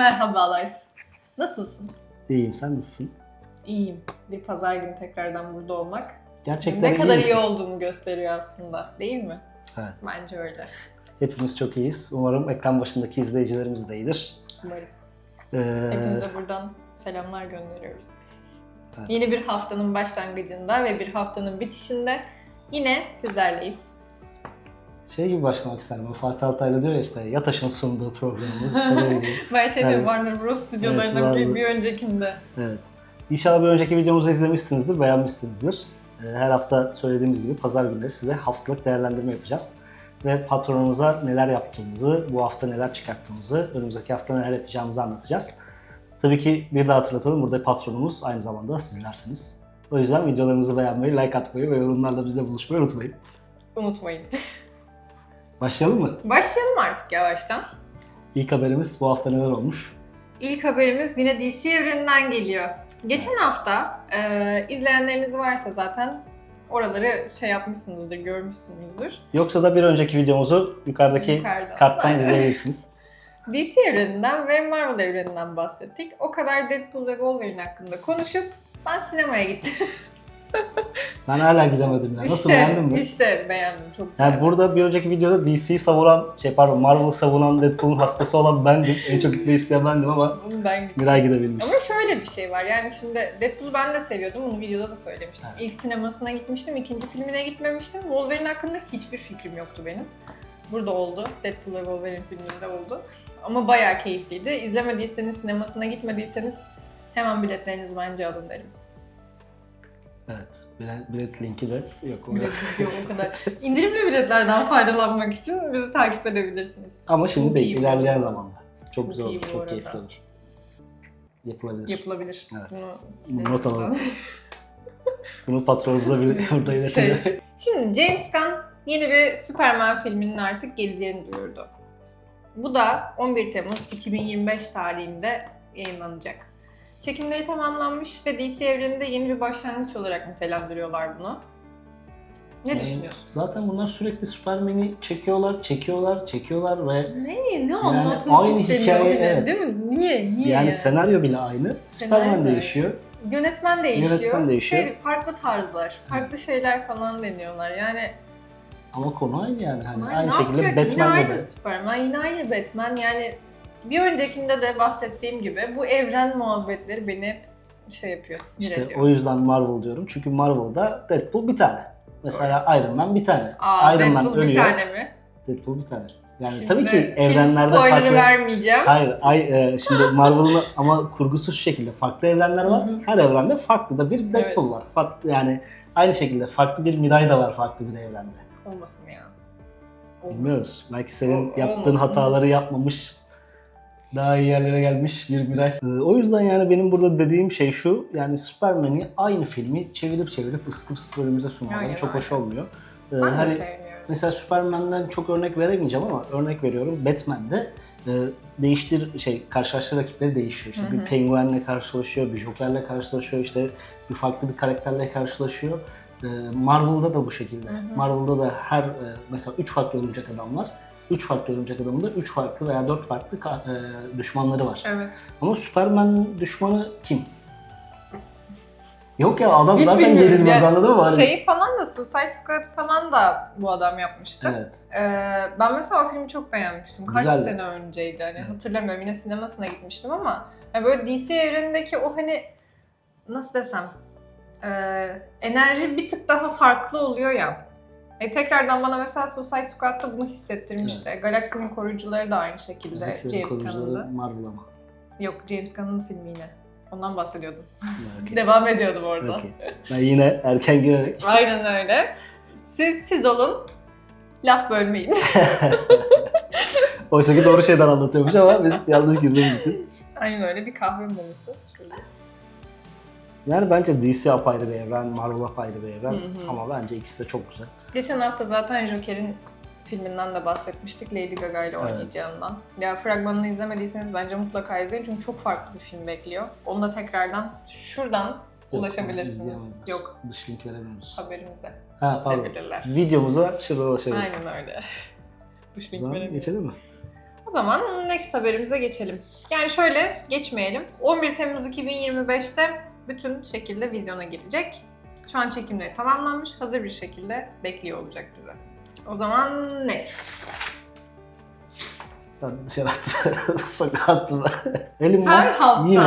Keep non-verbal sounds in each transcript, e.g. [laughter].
Merhabalar. Nasılsın? İyiyim, sen nasılsın? İyiyim. Bir pazar günü tekrardan burada olmak Gerçekten ne kadar iyi misin? olduğumu gösteriyor aslında. Değil mi? Evet. Bence öyle. Hepimiz çok iyiyiz. Umarım ekran başındaki izleyicilerimiz de iyidir. Umarım. Ee, Hepinize buradan selamlar gönderiyoruz. Evet. Yeni bir haftanın başlangıcında ve bir haftanın bitişinde yine sizlerleyiz. Şey gibi başlamak isterim. O Fatih Altaylı diyor ya işte Yataş'ın sunduğu programımız. [laughs] Ben şey evet. Warner Bros. stüdyolarında Evet, bir, bir öncekinde. evet. İnşallah bir önceki videomuzu izlemişsinizdir, beğenmişsinizdir. Ee, her hafta söylediğimiz gibi pazar günleri size haftalık değerlendirme yapacağız. Ve patronumuza neler yaptığımızı, bu hafta neler çıkarttığımızı, önümüzdeki hafta neler yapacağımızı anlatacağız. Tabii ki bir daha hatırlatalım, burada patronumuz aynı zamanda sizlersiniz. O yüzden videolarımızı beğenmeyi, like atmayı ve yorumlarla bizle buluşmayı unutmayın. Unutmayın. [laughs] Başlayalım mı? Başlayalım artık yavaştan. İlk haberimiz bu hafta neler olmuş? İlk haberimiz yine DC evreninden geliyor. Geçen hafta e, izleyenleriniz varsa zaten oraları şey yapmışsınızdır, görmüşsünüzdür. Yoksa da bir önceki videomuzu yukarıdaki Yukarıdan. karttan Aynen. izleyebilirsiniz. [laughs] DC evreninden ve Marvel evreninden bahsettik. O kadar Deadpool ve Wolverine hakkında konuşup ben sinemaya gittim. [laughs] Ben hala gidemedim ya. Nasıl beğendin mi? İşte beğendim çok güzel. Yani burada bir önceki videoda DC'yi savunan, şey pardon Marvel'ı savunan Deadpool'un hastası olan bendim. En çok gitmeyi isteyen bendim ama ben gittim. Miray gidebilmiş. Ama şöyle bir şey var yani şimdi Deadpool'u ben de seviyordum. Bunu videoda da söylemiştim. Evet. İlk sinemasına gitmiştim, ikinci filmine gitmemiştim. Wolverine hakkında hiçbir fikrim yoktu benim. Burada oldu. Deadpool ve Wolverine filminde oldu. Ama bayağı keyifliydi. İzlemediyseniz, sinemasına gitmediyseniz hemen biletlerinizi bence alın derim. Evet. Bilet, bilet linki de yok. Bilet yok o kadar. İndirimli biletlerden faydalanmak için bizi takip edebilirsiniz. Ama şimdi Çok değil. ilerleyen zamanda. Çok, Çok güzel olur. Çok keyifli olur. Yapılabilir. Yapılabilir. Evet. Bunu Not alalım. [laughs] Bunu patronumuza bir burada [laughs] iletelim. Şey, Şimdi James Gunn yeni bir Superman filminin artık geleceğini duyurdu. Bu da 11 Temmuz 2025 tarihinde yayınlanacak. Çekimleri tamamlanmış ve DC evreninde yeni bir başlangıç olarak nitelendiriyorlar bunu. Ne Yani düşünüyorsun? Zaten bunlar sürekli Superman'i çekiyorlar, çekiyorlar, çekiyorlar ve Ne? Ne anlatmak aynı isteniyor hikaye, bile, evet. değil mi? Niye? Niye yani senaryo bile aynı. Superman da değişiyor. Yönetmen değişiyor. Yönetmen değişiyor. Şey, farklı tarzlar, farklı şeyler falan deniyorlar. Yani Ama konu aynı yani. Hani Ay, aynı şekilde yapacak? Yine Batman'de aynı. Superman, yine aynı Batman. Yani bir öncekinde de bahsettiğim gibi bu evren muhabbetleri beni şey yapıyor, sinir İşte ediyor. o yüzden Marvel diyorum. Çünkü Marvel'da Deadpool bir tane. Mesela Iron Man bir tane. Aa, Iron Man Deadpool bir ölüyor. tane mi? Deadpool bir tane. Yani Şimdi tabii ki evrenlerde spoiler'ı farklı... vermeyeceğim. Hayır, ay, e, şimdi Marvel'ın [laughs] ama kurgusu şu şekilde farklı evrenler var. Hı hı. Her evrende farklı da bir Deadpool Evet. var. Farklı yani aynı şekilde farklı bir Miray da var farklı bir evrende. Olmasın ya. Olmasın. Bilmiyoruz. Belki senin O- yaptığın olmasın. hataları yapmamış, daha iyi yerlere gelmiş bir Miray. Ee, o yüzden yani benim burada dediğim şey şu, yani Superman'i aynı filmi çevirip çevirip ısıtıp ısıtıp önümüze sunmaları çok hoş olmuyor. Ee, Ben hani de sevmiyorum. mesela Superman'den çok örnek veremeyeceğim ama örnek veriyorum. Batman'de e, değiştir şey karşılaştığı rakipleri değişiyor. İşte Hı bir hı. penguenle karşılaşıyor, bir jokerle karşılaşıyor, işte bir farklı bir karakterle karşılaşıyor. Ee, Marvel'da da bu şekilde. Hı hı. Marvel'da da her e, mesela 3 farklı örümcek adam var. 3 farklı örümcek adamın da 3 farklı veya 4 farklı e, düşmanları var. Evet. Ama Superman düşmanı kim? Yok ya adam Hiç zaten bilmiyorum. yenilmez anladın mı? Hani- Şey falan da Suicide Squad falan da bu adam yapmıştı. Evet. Ee, ben mesela o filmi çok beğenmiştim. Kaç Güzeldi. sene önceydi hani Evet. hatırlamıyorum. Yine sinemasına gitmiştim ama yani böyle DC evrenindeki o hani nasıl desem e, enerji bir tık daha farklı oluyor ya. E, tekrardan bana mesela Suicide Squad'da bunu hissettirmişti. Galaksinin koruyucuları da aynı şekilde Galaxy'nin James Gunn'ın. Marvel ama. Yok James Gunn'ın filmi yine. Ondan bahsediyordum. Okey. [laughs] Devam ediyordum orada. Okey. Ben yine erken girerek [laughs] Aynen öyle. Siz siz olun. Laf bölmeyin. [laughs] oysa ki doğru şeyden anlatıyormuş ama biz yanlış girdiğimiz için. Aynen öyle bir kahve molası. Yani bence DC apayrı bir evren, Marvel apayrı bir evren Hı hı. ama bence ikisi de çok güzel. Geçen hafta zaten Joker'in filminden de bahsetmiştik Lady Gaga ile Evet. oynayacağından. Ya fragmanını izlemediyseniz bence mutlaka izleyin çünkü çok farklı bir film bekliyor. Onu da tekrardan şuradan ulaşabilirsiniz. izleyemeyenler. Yok Dış link veremiyoruz. haberimize Ha pardon. Videomuza şurada ulaşabilirsiniz. Aynen öyle. [laughs] Dış link verebiliriz. geçelim mi? O zaman next haberimize geçelim. Yani şöyle geçmeyelim. 11 Temmuz 2025'te bütün şekilde vizyona girecek. Şu an çekimleri tamamlanmış. Hazır bir şekilde bekliyor olacak bize. O zaman next. Ben dışarı attım. [laughs] Sokağa attım. [laughs] Elon Her Musk hafta, yine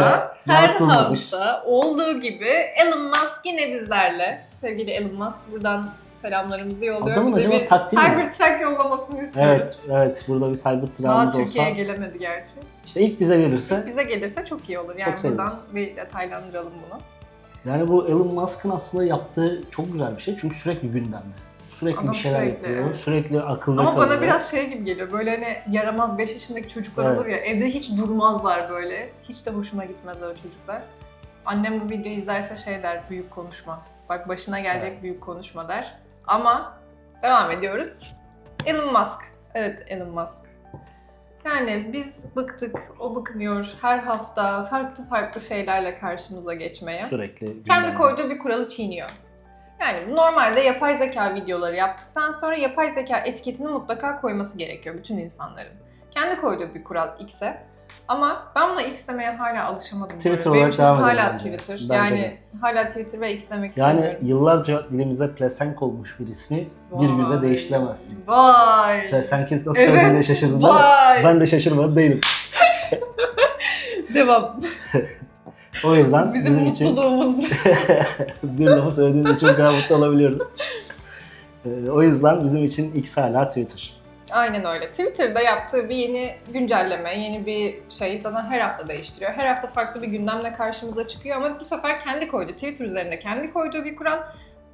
her hafta olduğu gibi Elon Musk yine bizlerle. Sevgili Elon Musk buradan selamlarımızı yolluyor. Adamın Bize bir taktiği? Cybertruck yollamasını istiyoruz. Evet, evet. Burada bir cyber Daha travmamız olsa. Türkiye'ye gelemedi gerçi. İşte ilk bize gelirse. Bize gelirse çok iyi olur. Yani Çok buradan seviniriz. bir detaylandıralım bunu. Yani bu Elon Musk'ın aslında yaptığı çok güzel bir şey. Çünkü sürekli gündemde. Sürekli Adam bir şeyler sürekli, yapıyor. evet. Sürekli akılda Ama kalıyor. bana biraz şey gibi geliyor. Böyle hani yaramaz 5 yaşındaki çocuklar Evet. olur ya evde hiç durmazlar böyle. Hiç de hoşuma gitmez öyle çocuklar. Annem bu videoyu izlerse şey der büyük konuşma. Bak başına gelecek Evet. büyük konuşma der. Ama devam ediyoruz. Elon Musk. Evet Elon Musk. Yani biz bıktık, o bıkmıyor. Her hafta farklı farklı şeylerle karşımıza geçmeye. Sürekli Kendi gündemde. koyduğu bir kuralı çiğniyor. Yani normalde yapay zeka videoları yaptıktan sonra yapay zeka etiketini mutlaka koyması gerekiyor bütün insanların. Kendi koyduğu bir kural X'e. Ama ben buna X demeye hala alışamadım. Twitter olarak Benim için devam edelim hala bence. Twitter. Bence yani de. hala Twitter ve X demek Yani istemiyorum. yıllarca dilimize plesenk olmuş bir ismi bir günde değiştiremezsiniz. Vay. Plesenk nasıl Evet, söylediğine şaşırdım. Vay. Ben de şaşırmadı değilim. [laughs] Devam. O yüzden Bizim, bizim, için mutluluğumuz. [laughs] bir lafı söylediğimiz için bu kadar mutlu olabiliyoruz. Ee, o yüzden bizim için X hala Twitter. Aynen öyle. Twitter'da yaptığı bir yeni güncelleme, yeni bir şey zaten her hafta değiştiriyor. Her hafta farklı bir gündemle karşımıza çıkıyor ama bu sefer kendi koydu. Twitter üzerinde kendi koyduğu bir kural.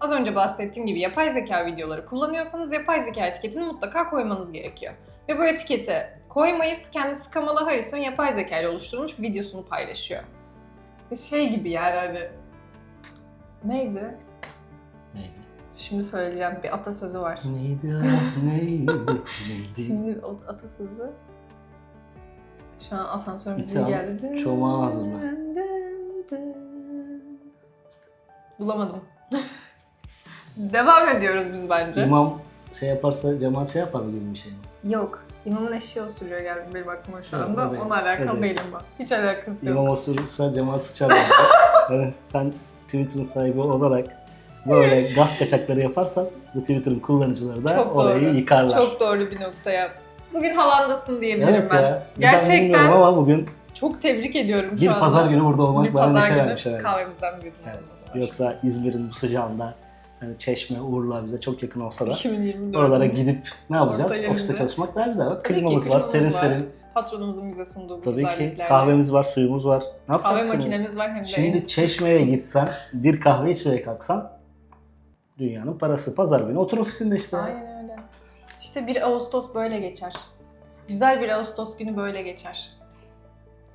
Az önce bahsettiğim gibi yapay zeka videoları kullanıyorsanız yapay zeka etiketini mutlaka koymanız gerekiyor. Ve bu etiketi koymayıp kendisi Kamala Harris'in yapay zeka ile oluşturulmuş videosunu paylaşıyor. Ve Şey gibi yani hani... Neydi? Şimdi söyleyeceğim bir atasözü var. Neydi? ah, [laughs] Neydi? Neydi? [laughs] Şimdi o atasözü. Şu an asansör müziği geldi. çomağı hazır mı? Bulamadım. [laughs] Devam ediyoruz biz bence. İmam şey yaparsa cemaat şey yapar gibi bir şey mi? Yok. İmamın eşeği osuruyor geldi benim aklıma şu Evet, anda. o değil. Onunla alakalı Evet. değilim ben. Hiç alakası yok. İmam osurursa cemaat sıçar. yani sen Twitter'ın sahibi olarak böyle gaz kaçakları yaparsan bu Twitter'ın kullanıcıları da Çok orayı doğru. yıkarlar. Çok doğru bir noktaya. Bugün havandasın diyebilirim evet ben. ya. Gerçekten- Ben ama bugün Çok tebrik ediyorum bir pazar günü burada olmak bir bana neşe vermiş herhalde. kahvemizden bir yudum Evet. Yoksa İzmir'in bu sıcağında hani Çeşme, Urla bize çok yakın olsa da 2024. oralara gidip ne yapacağız? Orta Ofiste çalışmak daha güzel. Bak klimamız var, serin var. serin. Patronumuzun bize sunduğu Tabii ki kahvemiz var, suyumuz var. Ne Kahve makinemiz var hem de Şimdi. Çeşme'ye gitsen, bir kahve içmeye kalksan dünyanın parası. Pazar günü otur ofisinde işte. Aynen öyle. İşte bir Ağustos böyle geçer. Güzel bir Ağustos günü böyle geçer.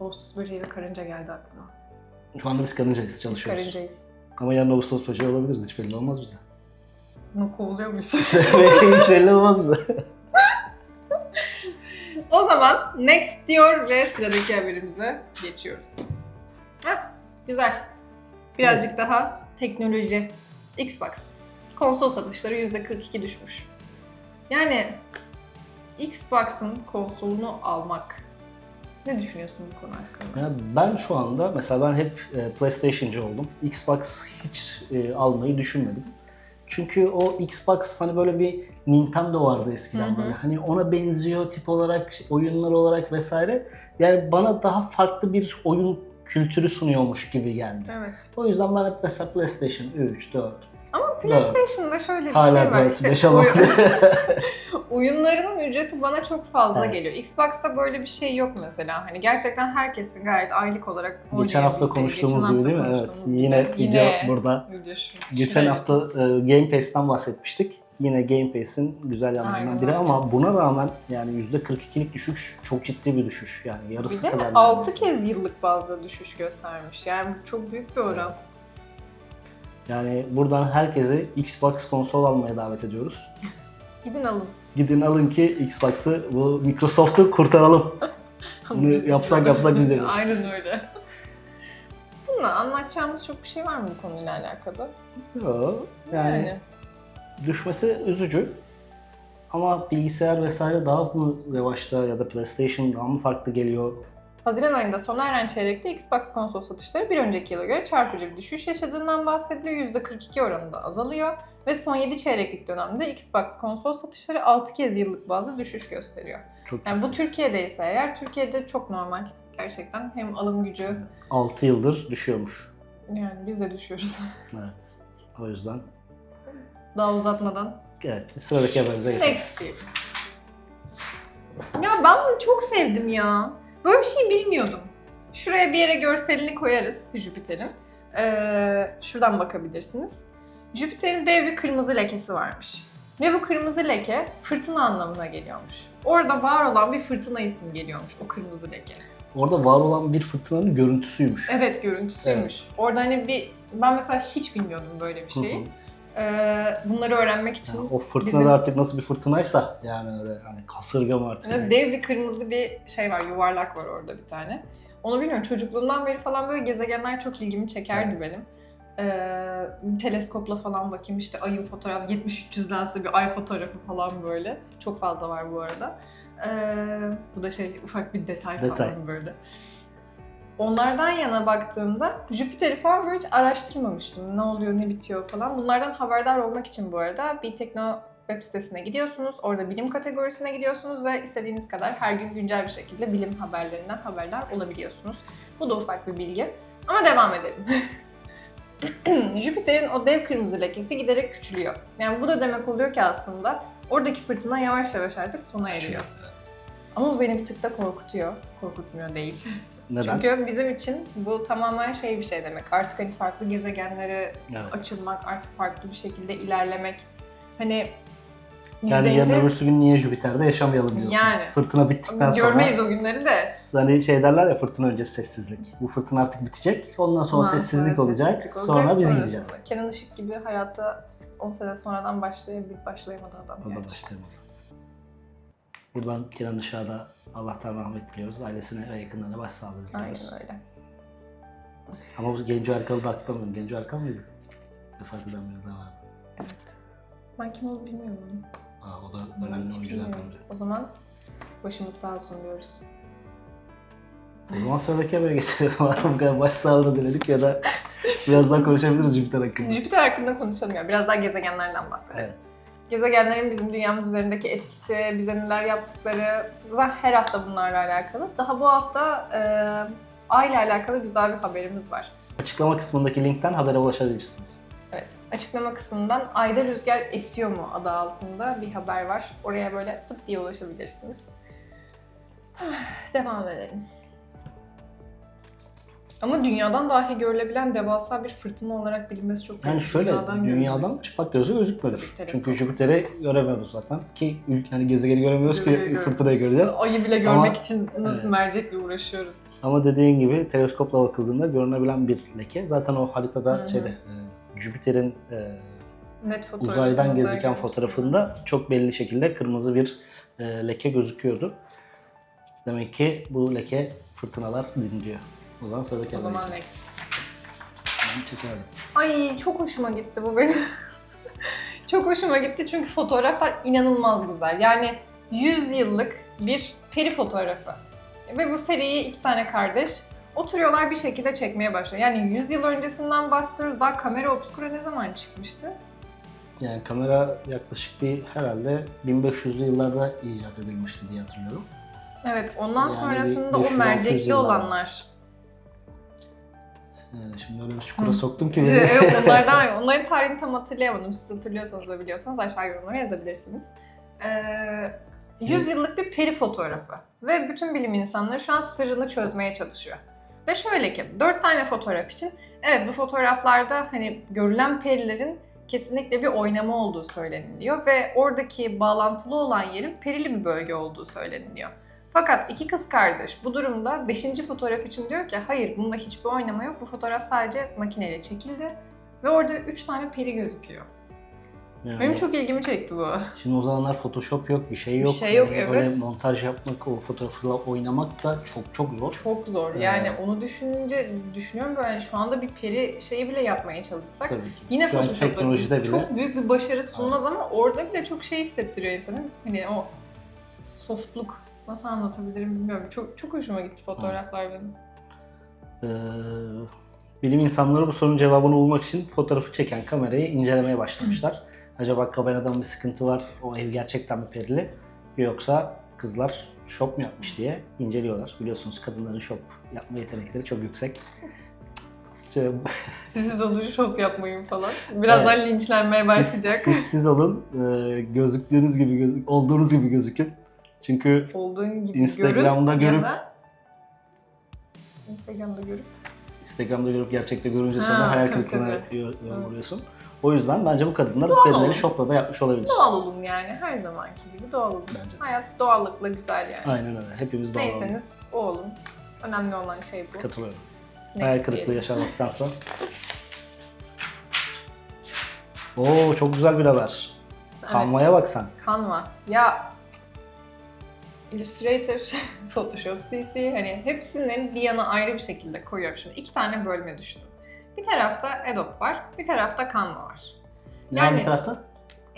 Ağustos böceği ve karınca geldi aklıma. Şu anda biz karıncayız, Biz çalışıyoruz. karıncayız. Ama yarın Ağustos böceği olabiliriz, hiç belli olmaz bize. Bunu kovuluyor muyuz? [laughs] İşte [laughs] hiç belli olmaz bize. o zaman next diyor ve sıradaki haberimize geçiyoruz. Heh, güzel. Birazcık daha teknoloji. Xbox. Konsol satışları %42 düşmüş. Yani Xbox'ın konsolunu almak. Ne düşünüyorsun bu konu hakkında? Ya ben şu anda mesela ben hep e, PlayStation'cı oldum. Xbox hiç e, almayı düşünmedim. Çünkü o Xbox hani böyle bir Nintendo vardı eskiden Hı hı. böyle. Hani ona benziyor tip olarak, oyunlar olarak vesaire. Yani bana daha farklı bir oyun kültürü sunuyormuş gibi geldi. Evet. O yüzden ben hep mesela PlayStation 3, 4, Ama PlayStation'da şöyle bir hala şey var. 4, İşte 5 [laughs] oy- alamadım. [laughs] oyunlarının ücreti bana çok fazla Evet. geliyor. Xbox'ta böyle bir şey yok mesela. Hani gerçekten herkesin gayet aylık olarak Geçen hafta konuştuğumuz gibi değil mi? Evet. Yine video burada. Şu- Geçen hafta e, Game Pass'ten bahsetmiştik. Yine Game Pass'in güzel yanlarından biri ama buna rağmen yani %42'lik düşüş çok ciddi bir düşüş. Yani Bir yarısı de kadar. 6 neredeyse. kez yıllık bazda düşüş göstermiş. Yani çok büyük bir oran. Yani buradan herkesi Xbox konsol almaya davet ediyoruz. Gidin alın. Gidin alın ki Xbox'ı bu Microsoft'u kurtaralım. [laughs] Bunu yapsak yapsak biz [laughs] yaparız. Aynen öyle. Bununla anlatacağımız çok bir şey var mı bu konuyla alakalı? Yo, yani, Yani. düşmesi üzücü. ama bilgisayar vesaire daha mı revaçta ya da PlayStation daha mı farklı geliyor? Haziran ayında sona eren çeyrekte Xbox konsol satışları bir önceki yıla göre çarpıcı bir düşüş yaşadığından bahsediliyor. %42 oranında azalıyor. Ve son 7 çeyreklik dönemde Xbox konsol satışları 6 kez yıllık bazda düşüş gösteriyor. Çok Yani bu Türkiye'de ise eğer Türkiye'de çok normal gerçekten. Hem alım gücü 6 yıldır düşüyormuş. yani biz de düşüyoruz. [laughs] Evet. O yüzden Daha uzatmadan. evet sıradaki haberimize geçelim. Next. Ya ben bunu çok sevdim ya. Böyle bir şey bilmiyordum. Şuraya bir yere görselini koyarız Jüpiter'in. Ee, şuradan bakabilirsiniz. Jüpiter'in dev bir kırmızı lekesi varmış. Ve bu kırmızı leke fırtına anlamına geliyormuş. Orada var olan bir fırtına isim geliyormuş o kırmızı leke. Orada var olan bir fırtınanın görüntüsüymüş. Evet görüntüsüymüş. Orada hani bir ben mesela hiç bilmiyordum böyle bir Hı hı. Ee, bunları öğrenmek için Yani o fırtına bizim- da artık nasıl bir fırtınaysa yani öyle hani kasırga mı artık? Evet, Dev bir kırmızı bir şey var, yuvarlak var orada bir tane. Onu bilmiyorum, çocukluğumdan beri falan böyle gezegenler çok ilgimi çekerdi Evet. benim. Ee, teleskopla falan bakayım işte ayın fotoğraf, 70-300 lensli bir ay fotoğrafı falan böyle. Çok fazla var bu arada. Ee, bu da şey ufak bir detay, Detay. falan böyle. Onlardan yana baktığımda Jüpiter'i falan böyle hiç araştırmamıştım. Ne oluyor, ne bitiyor falan. Bunlardan haberdar olmak için bu arada bir tekno web sitesine gidiyorsunuz. Orada bilim kategorisine gidiyorsunuz ve istediğiniz kadar her gün güncel bir şekilde bilim haberlerinden haberdar olabiliyorsunuz. Bu da ufak bir bilgi. Ama devam edelim. [laughs] Jüpiter'in o dev kırmızı lekesi giderek küçülüyor. Yani bu da demek oluyor ki aslında oradaki fırtına yavaş yavaş artık sona eriyor. Ama bu beni bir tık da korkutuyor. Korkutmuyor değil. [laughs] Neden? Çünkü bizim için bu tamamen şey bir şey demek. Artık hani farklı gezegenlere Evet. açılmak, artık farklı bir şekilde ilerlemek. Hani Yani yarın öbürsü gün niye Jüpiter'de yaşamayalım diyorsun. Yani. Fırtına bittikten biz sonra görmeyiz o günleri de. hani şey derler ya fırtına öncesi sessizlik. Bu fırtına artık bitecek. Ondan sonra Ondan sessizlik olacak. sessizlik Sonra biz gideceğiz. Kenan Işık gibi hayata 10 sene sonradan başlayabilir, başlayamadı adam Oradan gerçi. başlayalım. Buradan Kenan Işık'a da Allah'tan rahmet diliyoruz. Ailesine ve yakınlarına başsağlığı diliyoruz. Aynen öyle. Ama bu Genco Erkal'ı da atlamıyorum. Genco Erkal mıydı? Vefat eden biri daha var. Evet. Ben kim olduğunu bilmiyorum. Aa, o da önemli oyunculardan biri. O zaman başımız sağ olsun diyoruz. O zaman sıradaki habere geçelim. [laughs] Bu kadar başsağlığı diledik ya da biraz daha konuşabiliriz Jüpiter hakkında. Jüpiter hakkında konuşalım ya. Biraz daha gezegenlerden bahsedelim. Evet. Gezegenlerin bizim dünyamız üzerindeki etkisi, bize neler yaptıkları, zaten her hafta bunlarla alakalı. Daha bu hafta e, Ay ile alakalı güzel bir haberimiz var. Açıklama kısmındaki linkten habere ulaşabilirsiniz. Evet, açıklama kısmından Ayda Rüzgar Esiyor mu adı altında bir haber var. Oraya böyle pıt diye ulaşabilirsiniz. [sighs] Devam edelim. Ama dünyadan dahi görülebilen devasa bir fırtına olarak bilinmesi çok Yani şöyle dünyadan, görülmesi. çıplak gözle gözükmüyor. Tabii. Çünkü Jüpiter'i göremiyoruz zaten. Ki yani gezegeni göremiyoruz Görüyor, ki görüyor. fırtınayı göreceğiz. Ayı bile görmek Ama- için nasıl Evet. mercekle uğraşıyoruz. Ama dediğin gibi teleskopla bakıldığında görünebilen bir leke. Zaten o haritada Hı hı. şeyde e, Jüpiter'in e, Net fotoğrafı. uzaydan uzay gezegen görüntüsü. fotoğrafında çok belli şekilde kırmızı bir e, leke gözüküyordu. Demek ki bu leke fırtınalar dinliyor. O zaman sıradaki O zaman next. Ben çekemedim. Ay çok hoşuma gitti bu benim. [laughs] çok hoşuma gitti çünkü fotoğraflar inanılmaz güzel. Yani 100 yıllık bir peri fotoğrafı. Ve bu seriyi iki tane kardeş oturuyorlar bir şekilde çekmeye başlıyor. Yani 100 yıl öncesinden bahsediyoruz. Daha kamera obskura ne zaman çıkmıştı? Yani kamera yaklaşık bir herhalde 1500'lü yıllarda icat edilmişti diye hatırlıyorum. Evet ondan Yani sonrasında bir o 500-600 mercekli yıllar. olanlar. Yani şimdi öyle bir çukura soktum ki [laughs] beni. evet onlardan [laughs] onların tarihini tam hatırlayamadım. Siz hatırlıyorsanız ve biliyorsanız aşağı yorumlara yazabilirsiniz. Ee, 100 yıllık bir peri fotoğrafı. Ve bütün bilim insanları şu an sırrını çözmeye çalışıyor. Ve şöyle ki 4 tane fotoğraf için evet bu fotoğraflarda hani görülen perilerin kesinlikle bir oynama olduğu söyleniliyor ve oradaki bağlantılı olan yerin perili bir bölge olduğu söyleniliyor. Fakat iki kız kardeş bu durumda 5. fotoğraf için diyor ki hayır bunda hiçbir oynama yok. Bu fotoğraf sadece makineyle çekildi ve orada 3 tane peri gözüküyor. Yani Benim çok ilgimi çekti bu. Şimdi o zamanlar Photoshop yok, bir şey yok. şey yok, Yani evet. Öyle montaj yapmak, o fotoğrafla oynamak da çok çok zor. Çok zor. Evet. Yani onu düşününce düşünüyorum böyle şu anda bir peri şeyi bile yapmaya çalışsak Tabii ki. yine Şu anki Photoshop'ta teknolojide bile çok büyük bir başarı sunmaz ama orada bile çok şey hissettiriyor insanın. Hani o softluk nasıl anlatabilirim bilmiyorum. Çok çok hoşuma gitti fotoğraflar benim. Ee, bilim insanları bu sorunun cevabını bulmak için fotoğrafı çeken kamerayı incelemeye başlamışlar. Acaba kameradan bir sıkıntı var, o ev gerçekten mi perili yoksa kızlar şop mu yapmış diye inceliyorlar. Biliyorsunuz kadınların şop yapma yetenekleri çok yüksek. İşte [laughs] Siz olur şop yapmayın falan. Birazdan linçlenmeye başlayacak. Siz, siz, siz olun, ee, gözüktüğünüz gibi, gözük- olduğunuz gibi gözükün. Çünkü Olduğun gibi Instagram'da görüp, görüp- Instagram'da görüp Instagram'da görüp gerçekte görünce Ha, sonra hayal kırıklığına vuruyorsun. O yüzden bence bu kadınlar Doğal perileri olun. şopla da yapmış olabilir. doğal olun yani her zamanki gibi doğal olun. Bence. Hayat doğallıkla güzel yani. Aynen öyle. Hepimiz doğal. Neyseniz o olun. Önemli olan şey bu. Katılıyorum. Next Hayal kırıklığı diyelim. yaşamaktansa. [laughs] Oo çok güzel bir haber. Evet. Kanvaya bak sen. Canva. Ya Illustrator, [laughs] Photoshop CC hani hepsinin bir yana ayrı bir şekilde koyuyorum. Şimdi iki tane bölme düşünün. Bir tarafta Adobe var, bir tarafta Canva var. Ne var Yani- bir tarafta?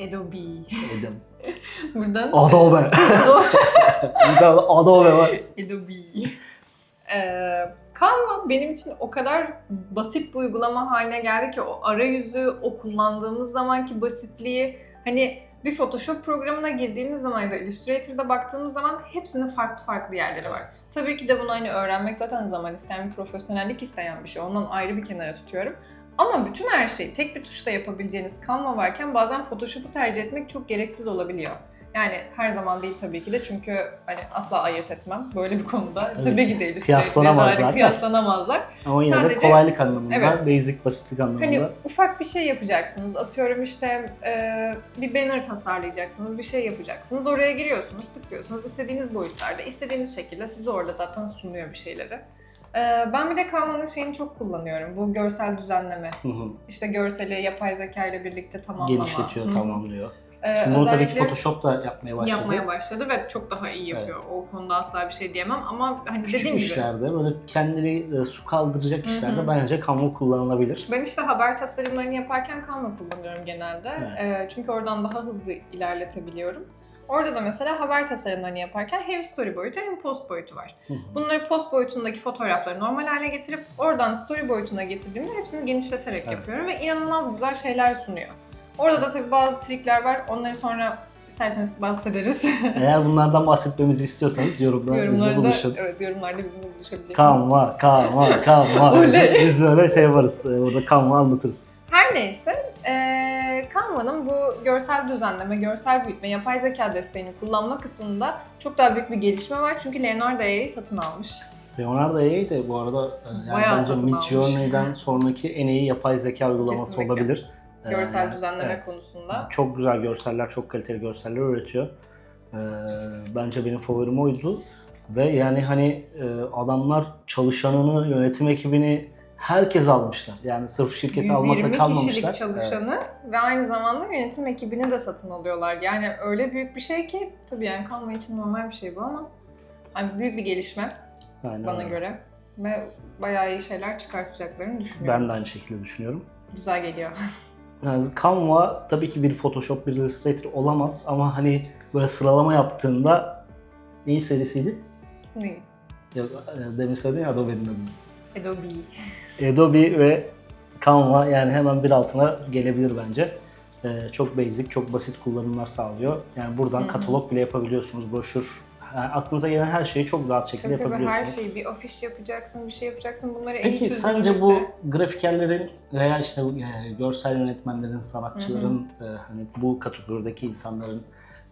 Adobe. Edem. [laughs] Buradan Adobe. [laughs] Adobe. tane Adobe var. Adobe. Ee, Canva benim için o kadar basit bir uygulama haline geldi ki o arayüzü, o kullandığımız zamanki basitliği hani bir Photoshop programına girdiğimiz zaman ya da Illustrator'da baktığımız zaman hepsinin farklı farklı yerleri var. Tabii ki de bunu hani öğrenmek zaten zaman isteyen bir profesyonellik isteyen bir şey. Ondan ayrı bir kenara tutuyorum. Ama bütün her şeyi tek bir tuşla yapabileceğiniz Canva varken bazen Photoshop'u tercih etmek çok gereksiz olabiliyor. Yani her zaman değil tabii ki de çünkü hani asla ayırt etmem böyle bir konuda. Evet. Tabii ki de Illustrator'la Kıyaslanamazlar. dair kıyaslanamazlar. Ama yine de Sadece- kolaylık anlamında, Evet. basic basitlik anlamında. Hani ufak bir şey yapacaksınız. Atıyorum işte e, bir banner tasarlayacaksınız, bir şey yapacaksınız. Oraya giriyorsunuz, tıklıyorsunuz. istediğiniz boyutlarda, istediğiniz şekilde size orada zaten sunuyor bir şeyleri. E, ben bir de Canva'nın şeyini çok kullanıyorum. Bu görsel düzenleme. Hı hı. İşte görseli yapay zeka ile birlikte tamamlama. Genişletiyor, Hı hı. tamamlıyor. E, Şimdi bunu tabii ki Photoshop da yapmaya başladı. yapmaya başladı ve çok daha iyi yapıyor. O konuda asla bir şey diyemem ama hani Küçük dediğim gibi işlerde böyle kendini e, su kaldıracak Hı hı. işlerde bence Canva kullanılabilir. ben işte haber tasarımlarını yaparken Canva kullanıyorum genelde. Evet. Ee, çünkü oradan daha hızlı ilerletebiliyorum. Orada da mesela haber tasarımlarını yaparken hem story boyutu hem post boyutu var. Hı hı. Bunları post boyutundaki fotoğrafları normal hale getirip oradan story boyutuna getirdiğimde hepsini genişleterek Evet. yapıyorum ve inanılmaz güzel şeyler sunuyor. Orada da tabii bazı trikler var. Onları sonra isterseniz bahsederiz. [laughs] Eğer bunlardan bahsetmemizi istiyorsanız yorumlarda bizle buluşun. evet yorumlarda bizimle buluşabilirsiniz. Canva, Canva, Canva. biz, böyle şey yaparız. e, Burada Canva anlatırız. Her neyse, eee Canva'nın bu görsel düzenleme, görsel büyütme, yapay zeka desteğini kullanma kısmında çok daha büyük bir gelişme var. Çünkü Leonardo AI'yi satın almış. Leonardo AI de bu arada e, yani Bayağı bence. Midjourney'den sonraki en iyi yapay zeka uygulaması Kesinlikle. olabilir. E, Görsel düzenleme evet. konusunda. Çok güzel görseller, çok kaliteli görseller üretiyor. E, bence benim favorim oydu. Ve yani hani e, adamlar çalışanını, yönetim ekibini herkes almışlar. Yani sırf şirketi almakla 120 kalmamışlar. kişilik çalışanı ve aynı zamanda yönetim ekibini de satın alıyorlar. Yani öyle büyük bir şey ki, tabii yani Canva için normal bir şey bu ama hani büyük bir gelişme Evet, aynen bana öyle. göre. Ve bayağı iyi şeyler çıkartacaklarını düşünüyorum. Ben de aynı şekilde düşünüyorum. Güzel geliyor. [laughs] Yani Canva tabii ki bir Photoshop, bir Illustrator olamaz ama hani böyle sıralama yaptığında neyi serisiydi? Ne? Ya, e, demin söyledin ya Adobe'nin adını. Adobe. Adobe ve Canva yani hemen bir altına gelebilir bence. Ee, çok basic, çok basit kullanımlar sağlıyor. Yani buradan Hı hı. katalog bile yapabiliyorsunuz, broşür. Yani aklınıza gelen her şeyi çok rahat şekilde Tabii tabii her yapabiliyorsunuz. şeyi bir afiş yapacaksın, bir şey yapacaksın. Bunları Peki sence bu grafikerlerin veya işte e, görsel yönetmenlerin, sanatçıların e, hani bu kategorideki insanların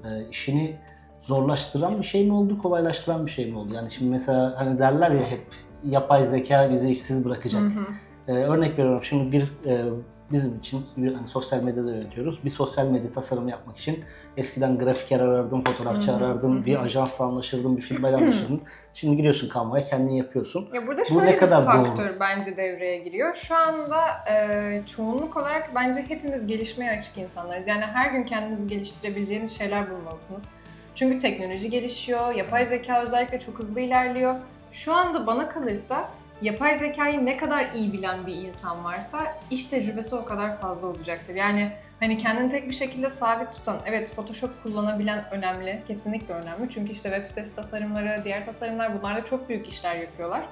e, işini zorlaştıran bir şey mi oldu, kolaylaştıran bir şey mi oldu? Yani şimdi mesela hani derler ya hep yapay zeka bizi işsiz bırakacak. Hı hı. Ee, örnek veriyorum şimdi bir e, bizim için hani sosyal medyada yönetiyoruz. Bir sosyal medya tasarımı yapmak için eskiden grafiker arardın, fotoğrafçı Hı hı, arardın, hı bir ajansla anlaşırdın, bir firmayla anlaşırdın. [clears throat] Şimdi giriyorsun Canva'ya kendin yapıyorsun. Ya burada Bu şöyle ne bir kadar faktör doğru? bence devreye giriyor. Şu anda e, çoğunluk olarak bence hepimiz gelişmeye açık insanlarız. Yani her gün kendinizi geliştirebileceğiniz şeyler bulmalısınız. Çünkü teknoloji gelişiyor, yapay zeka özellikle çok hızlı ilerliyor. Şu anda bana kalırsa yapay zekayı ne kadar iyi bilen bir insan varsa iş tecrübesi o kadar fazla olacaktır. Yani hani kendini tek bir şekilde sabit tutan, evet Photoshop kullanabilen önemli, kesinlikle önemli. Çünkü işte web sitesi tasarımları, diğer tasarımlar bunlarda çok büyük işler yapıyorlar.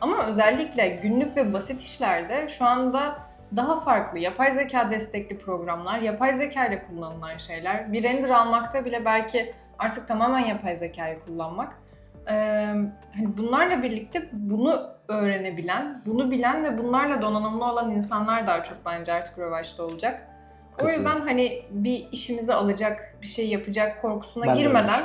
Ama özellikle günlük ve basit işlerde şu anda daha farklı yapay zeka destekli programlar, yapay zeka ile kullanılan şeyler, bir render almakta bile belki artık tamamen yapay zekayı kullanmak. Ee, hani bunlarla birlikte bunu öğrenebilen, bunu bilen ve bunlarla donanımlı olan insanlar daha çok bence artık rövaşta olacak. O yüzden hani bir işimizi alacak, bir şey yapacak korkusuna Ben girmeden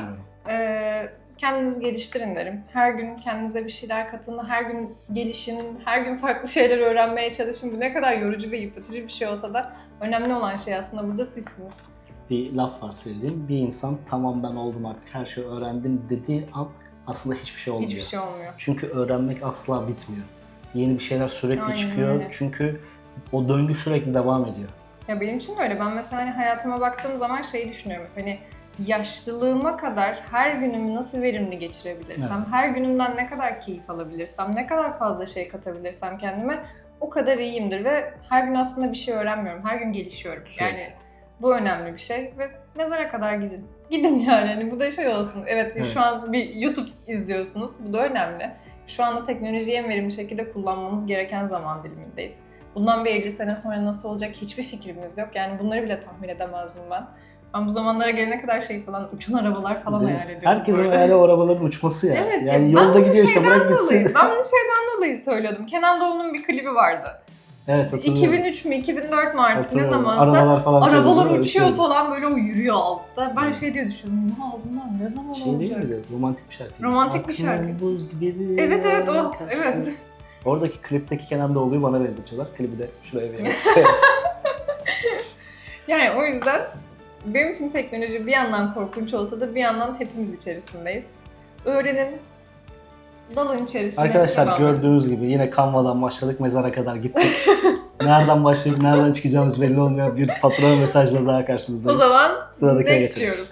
ee, kendinizi geliştirin derim. Her gün kendinize bir şeyler katın, her gün gelişin, her gün farklı şeyler öğrenmeye çalışın. Bu ne kadar yorucu ve yıpratıcı bir şey olsa da önemli olan şey aslında burada sizsiniz. bir laf var söyleyeyim. Bir insan tamam ben oldum artık her şeyi öğrendim dediği an aslında hiçbir şey olmuyor. Hiçbir şey olmuyor. Çünkü öğrenmek asla bitmiyor. Yeni bir şeyler sürekli Aynen çıkıyor. öyle. Çünkü o döngü sürekli devam ediyor. Ya benim için de öyle. Ben mesela hani hayatıma baktığım zaman şeyi düşünüyorum. Hani yaşlılığıma kadar her günümü nasıl verimli geçirebilirsem, Evet. her günümden ne kadar keyif alabilirsem, ne kadar fazla şey katabilirsem kendime o kadar iyiyimdir ve her gün aslında bir şey öğrenmiyorum. Her gün gelişiyorum. Sürekli. Yani bu önemli bir şey ve mezara kadar gidin. Gidin yani. Hani bu da şey olsun. Evet, Evet. şu an bir YouTube izliyorsunuz. Bu da önemli. Şu anda teknolojiyi en verimli şekilde kullanmamız gereken zaman dilimindeyiz. Bundan bir 50 sene sonra nasıl olacak hiçbir fikrimiz yok. Yani bunları bile tahmin edemezdim ben. Ben bu zamanlara gelene kadar şey falan, uçan arabalar falan Değil hayal ediyordum. Herkesin hayali o arabaların uçması ya. Evet, ya yani ben yolda gidiyor işte bırak dolayı, gitsin. ben bunu [laughs] şeyden dolayı söylüyordum. Kenan Doğulu'nun bir klibi vardı. Evet hatırlıyorum. 2003 mü 2004 mü artık ne Hatırlıyorum. zamansa Arabalar falan arabalar çalıyor, öyle uçuyor şeydi. falan böyle o yürüyor altta. Ben Evet. şey diye düşündüm. Ya bunlar ne zaman Şey değil olacak? miydi? Romantik bir şarkı. Romantik bir şarkı. buz gibi Evet evet o. kaçtı. Evet. Oradaki klipteki Kenan Doğulu'yu bana benzetiyorlar. Klibi de şuraya bir [laughs] Yani o yüzden benim için teknoloji bir yandan korkunç olsa da bir yandan hepimiz içerisindeyiz. Öğrenin, dalın içerisine. Arkadaşlar gördüğünüz gibi yine Canva'dan başladık mezara kadar gittik. [laughs] nereden başlayıp nereden çıkacağımız belli olmayan bir patron mesajla daha O karşınızdayız. zaman Sıradakine next geçelim. diyoruz.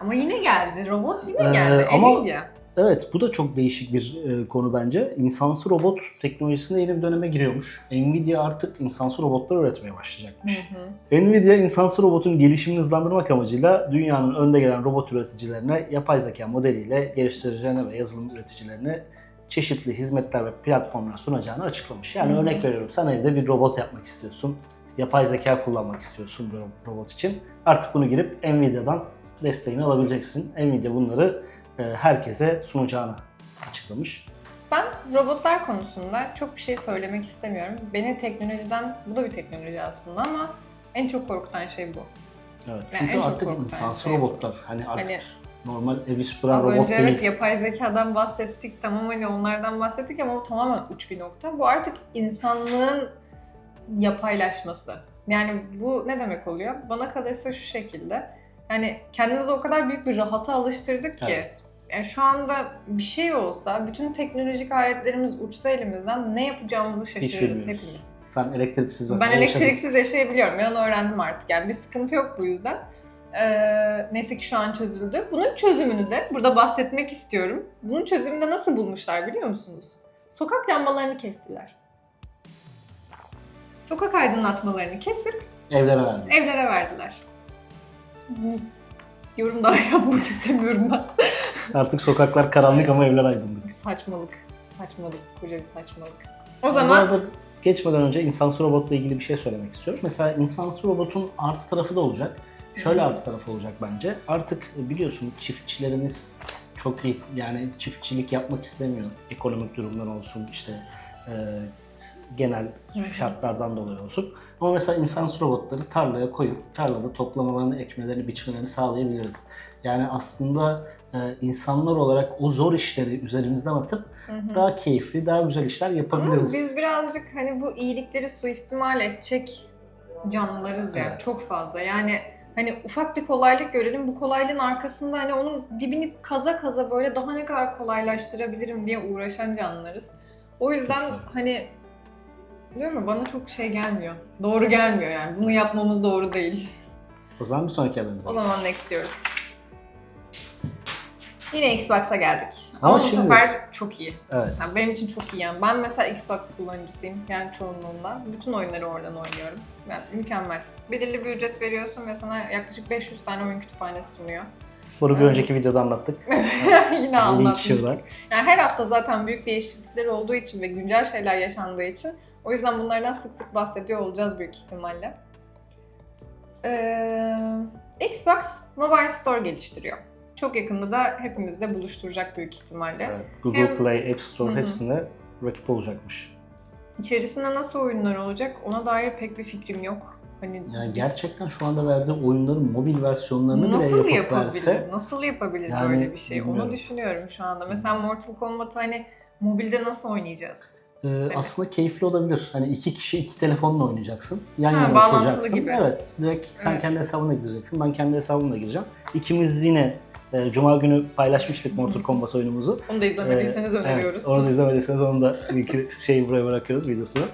Ama yine geldi. Robot yine Ee, geldi. ama- Nvidia. Evet bu da çok değişik bir e, konu bence. İnsansı robot teknolojisinde yeni bir döneme giriyormuş. Nvidia artık insansı robotlar üretmeye Hı başlayacakmış. hı. Nvidia insansı robotun gelişimini hızlandırmak amacıyla dünyanın önde gelen robot üreticilerine yapay zeka modeliyle geliştiricilerine ve yazılım üreticilerine çeşitli hizmetler ve platformlar sunacağını açıklamış. Yani Hı hı. örnek veriyorum sen evde bir robot yapmak istiyorsun. Yapay zeka kullanmak istiyorsun bu ro- robot için. Artık bunu girip Nvidia'dan desteğini alabileceksin. Nvidia bunları herkese sunacağını açıklamış. Ben robotlar konusunda çok bir şey söylemek istemiyorum. Beni teknolojiden, bu da bir teknoloji aslında ama en çok korkutan şey bu. Evet. Yani Çünkü en çok artık insansı şey bu. robotlar. Hani artık Hani normal evi süpüren robot önce değil. evet yapay zekadan bahsettik, tamam hani onlardan bahsettik ama bu tamamen uç bir nokta. Bu artık insanlığın yapaylaşması. Yani bu ne demek oluyor? Bana kalırsa şu şekilde. Yani kendimizi o kadar büyük bir rahata alıştırdık ki. Evet. Yani şu anda bir şey olsa, bütün teknolojik aletlerimiz uçsa elimizden ne yapacağımızı şaşırırız hepimiz. Sen elektriksiz mesela Ben yaşadın. elektriksiz yaşayabiliyorum. Ben onu öğrendim artık. Yani bir sıkıntı yok bu yüzden. Ee, neyse ki şu an çözüldü. Bunun çözümünü de burada bahsetmek istiyorum. Bunun çözümünü de nasıl bulmuşlar biliyor musunuz? Sokak lambalarını kestiler. Sokak aydınlatmalarını kesip Evlere verdi. evlere verdiler. Yorum daha [laughs] yapmak istemiyorum ben. Artık sokaklar karanlık ama evler aydınlık. Saçmalık. Saçmalık. Koca bir saçmalık. O Bu zaman arada geçmeden önce insansı robotla ilgili bir şey söylemek istiyorum. Mesela insansı robotun artı tarafı da olacak. Şöyle artı tarafı olacak bence. Artık biliyorsun çiftçilerimiz çok iyi yani çiftçilik yapmak istemiyor. Ekonomik durumdan olsun işte e, genel şartlardan dolayı olsun. Ama mesela insansız robotları tarlaya koyup tarlada toplamalarını, ekmelerini, biçmelerini sağlayabiliriz. Yani aslında insanlar olarak o zor işleri üzerimizden atıp Hı hı. daha keyifli, daha güzel işler Ama yapabiliriz. biz birazcık hani bu iyilikleri suistimal edecek canlılarız yani Evet. çok fazla. Yani hani ufak bir kolaylık görelim bu kolaylığın arkasında hani onun dibini kaza kaza böyle daha ne kadar kolaylaştırabilirim diye uğraşan canlılarız. O yüzden hani diyorum ya bana çok şey gelmiyor. Doğru gelmiyor yani. Bunu yapmamız doğru değil. O zaman bir sonraki haberimize O zaman next diyoruz. Yine Xbox'a geldik. Ama Ama, bu şimdi- sefer çok iyi. Evet. Yani benim için çok iyi yani. Ben mesela Xbox kullanıcısıyım yani çoğunluğunda. Bütün oyunları oradan oynuyorum. Yani mükemmel. Belirli bir ücret veriyorsun ve sana yaklaşık 500 tane oyun kütüphanesi sunuyor. Bunu bir Evet. önceki videoda anlattık. [laughs] Yine Link şurada. Yani her hafta zaten büyük değişiklikler olduğu için ve güncel şeyler yaşandığı için o yüzden bunlardan sık sık bahsediyor olacağız büyük ihtimalle. Ee, Xbox Mobile Store geliştiriyor. Çok yakında da hepimizle buluşturacak büyük ihtimalle. Evet, Google Hem- Play, App Store Hı hepsine rakip olacakmış. İçerisinde nasıl oyunlar olacak ona dair pek bir fikrim yok. Hani Yani gerçekten şu anda verdiği oyunların mobil versiyonlarını bile nasıl yapıp yapabilir? verse Nasıl yapabilir Yani böyle bir şey? bilmiyorum. Onu düşünüyorum şu anda. Mesela Mortal Kombat'ı hani mobilde nasıl oynayacağız? e, aslında keyifli olabilir. Hani iki kişi iki telefonla oynayacaksın. Yan Ha, yana bağlantılı oturacaksın. gibi. Evet. Direkt sen Evet. kendi hesabına gireceksin. Ben kendi hesabımla gireceğim. İkimiz yine e, Cuma günü paylaşmıştık Mortal [laughs] Kombat oyunumuzu. Onu da izlemediyseniz Ee, öneriyoruz. Evet, onu da izlemediyseniz onu da bir iki şeyi buraya bırakıyoruz videosunu.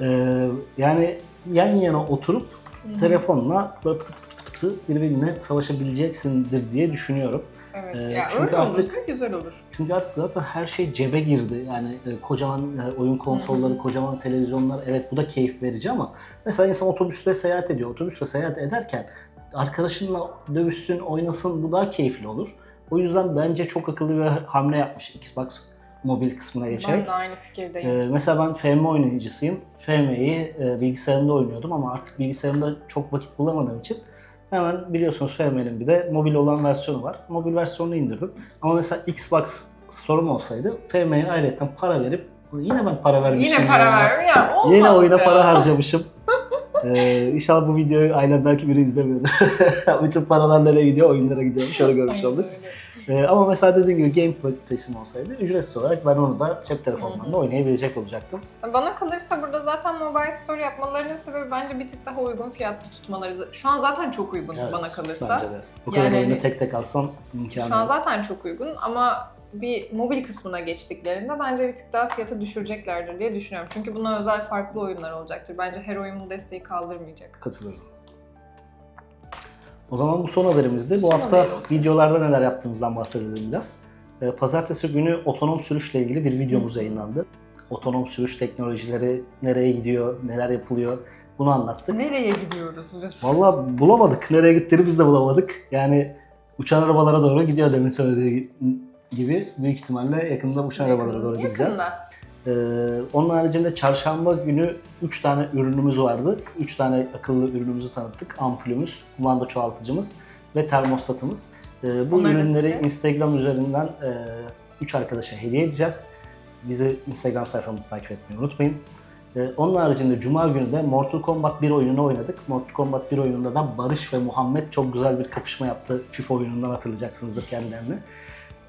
Ee, yani yan yana oturup Hı hı. telefonla böyle pıtı pıtı pıtı pıtı birbirine savaşabileceksindir diye düşünüyorum. Evet. Ee, ya çünkü öyle artık- olursa güzel olur. Çünkü artık zaten her şey cebe girdi. Yani e, kocaman e, oyun konsolları, kocaman televizyonlar evet bu da keyif verici ama mesela insan otobüste seyahat ediyor. Otobüste seyahat ederken arkadaşınla dövüşsün, oynasın bu daha keyifli olur. O yüzden bence çok akıllı bir hamle yapmış Xbox mobil kısmına geçerek. Ben de aynı fikirdeyim. Ee, mesela ben FM oynayıcısıyım. FM'yi e, bilgisayarımda oynuyordum ama artık bilgisayarımda çok vakit bulamadığım için hemen biliyorsunuz FM'nin bir de mobil olan versiyonu var. Mobil versiyonunu indirdim. Ama mesela Xbox Store'um olsaydı FM'ye ayrıca para verip yine ben para vermişim. Yine para ya. ver ya. Olmaz Yine oyuna para harcamışım. Ee, inşallah bu videoyu ailemdeki biri izlemiyordur. [laughs] Bütün paralar nereye gidiyor? Oyunlara gidiyor. Şöyle görmüş olduk. Ee, ama mesela dediğim gibi Game Pass'im olsaydı ücretsiz olarak ben onu da cep telefonumdan Hı da oynayabilecek olacaktım. Bana kalırsa burada zaten mobile store yapmalarının sebebi bence bir tık daha uygun fiyatlı tutmaları. Şu an zaten çok uygun Evet, bana kalırsa. Bence de. Bu kadar Yani oyunu tek tek alsan imkanı Şu an yok. zaten çok uygun ama bir mobil kısmına geçtiklerinde bence bir tık daha fiyatı düşüreceklerdir diye düşünüyorum. Çünkü buna özel farklı oyunlar olacaktır. Bence her oyun bu desteği kaldırmayacak. Katılıyorum. O zaman bu son haberimizdi. Bu Son hafta haberimiz. videolarda neler yaptığımızdan bahsedelim biraz. Ee, Pazartesi günü otonom sürüşle ilgili bir videomuz Hı. yayınlandı. Otonom sürüş teknolojileri nereye gidiyor, neler yapılıyor bunu anlattık. Nereye gidiyoruz biz? Valla bulamadık. Nereye gittiğini biz de bulamadık. Yani uçan arabalara doğru gidiyor demin söylediği gibi. Büyük ihtimalle yakında uçan arabalara doğru gideceğiz. Yakında. Ee, onun haricinde çarşamba günü 3 tane ürünümüz vardı. 3 tane akıllı ürünümüzü tanıttık. Ampulümüz, kumanda çoğaltıcımız ve termostatımız. Ee, bu Onları ürünleri size- Instagram üzerinden 3 arkadaşa hediye edeceğiz. Bizi Instagram sayfamızı takip etmeyi unutmayın. Ee, onun haricinde Cuma günü de Mortal Kombat 1 oyununu oynadık. Mortal Kombat 1 oyununda da Barış ve Muhammed çok güzel bir kapışma yaptı. FIFA oyunundan hatırlayacaksınızdır kendilerini.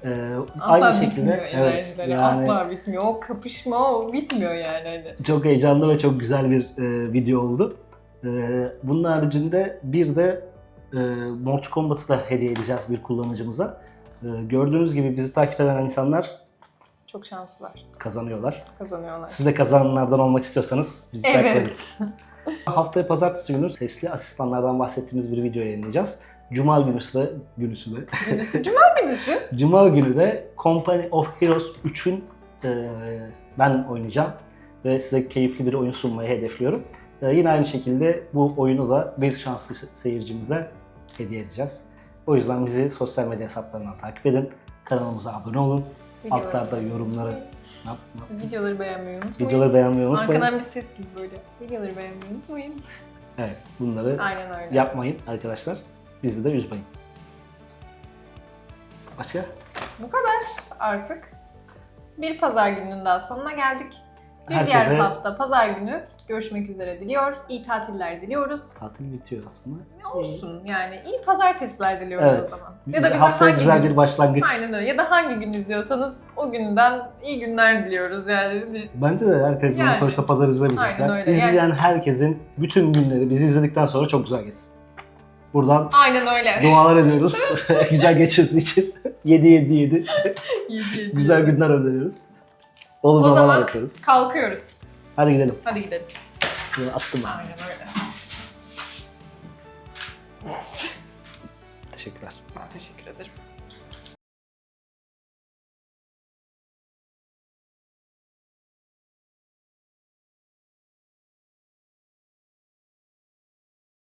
Ee, Asla bitmiyor enerjileri. yani- Asla bitmiyor. O kapışma o bitmiyor yani. Hani. çok heyecanlı ve çok güzel bir e, video oldu. E, bunun haricinde bir de e, Mortal Kombat'ı da hediye edeceğiz bir kullanıcımıza. E, gördüğünüz gibi bizi takip eden insanlar Çok şanslılar. kazanıyorlar. Kazanıyorlar. Siz de kazananlardan olmak istiyorsanız bizi takip edin. Evet. [laughs] Haftaya pazartesi günü sesli asistanlardan bahsettiğimiz bir video yayınlayacağız. Cuma günüsü de, günüsü de, Günüsü. Cuma günüsü. [laughs] Cuma günü de Company of Heroes 3'ün e, ben oynayacağım ve size keyifli bir oyun sunmayı hedefliyorum. E, yine aynı şekilde bu oyunu da bir şanslı se- seyircimize hediye edeceğiz. O yüzden bizi sosyal medya hesaplarından takip edin. Kanalımıza abone olun. Videoları Altlarda yorumları yap- yap- Videoları beğenmeyi unutmayın. videoları beğenmeyi unutmayın. Arkadan bir ses gibi böyle. Videoları beğenmeyi unutmayın. Evet, bunları Aynen öyle. yapmayın arkadaşlar. Bizi de üzmeyin. Başka? Bu kadar artık. Bir pazar gününden sonuna geldik. Bir Herkese diğer hafta pazar günü görüşmek üzere diliyor. İyi tatiller diliyoruz. tatil bitiyor aslında. Ne olsun yani iyi pazartesiler diliyoruz o Evet. zaman. Ya da bize haftaya hangi güzel gün... bir başlangıç. Aynen öyle. Ya da hangi gün izliyorsanız o günden iyi günler diliyoruz yani. Bence de herkes Yani. sonuçta pazar izlemeyecekler. Aynen öyle. İzleyen Yani- herkesin bütün günleri bizi izledikten sonra çok güzel geçsin. Buradan Aynen öyle. dualar ediyoruz. [laughs] güzel geçirdiği için. 7 7 7 İyi, iyi, güzel günler öneriyoruz. Olur O babalar zaman- yapıyoruz. Kalkıyoruz. Hadi gidelim. Hadi gidelim. Bunu attım ben. Aynen öyle. Teşekkürler.